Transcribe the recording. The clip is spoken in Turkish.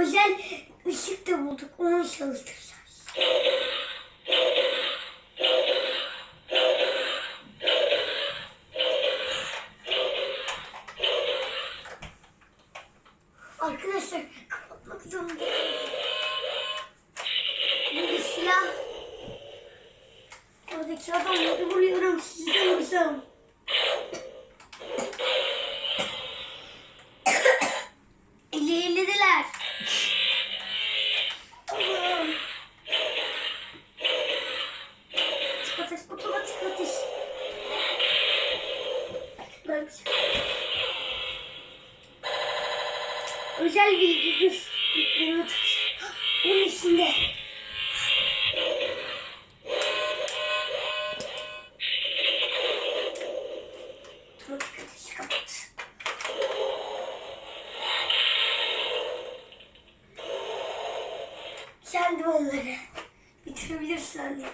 özel ışık da bulduk. Onu çalıştıracağız. Arkadaşlar kapatmak zorundayım. Bir silah. Oradaki adamları vuruyorum. Ben Özel bilgi tut. Onun içinde. Kendim onları bitirebilirsin anne.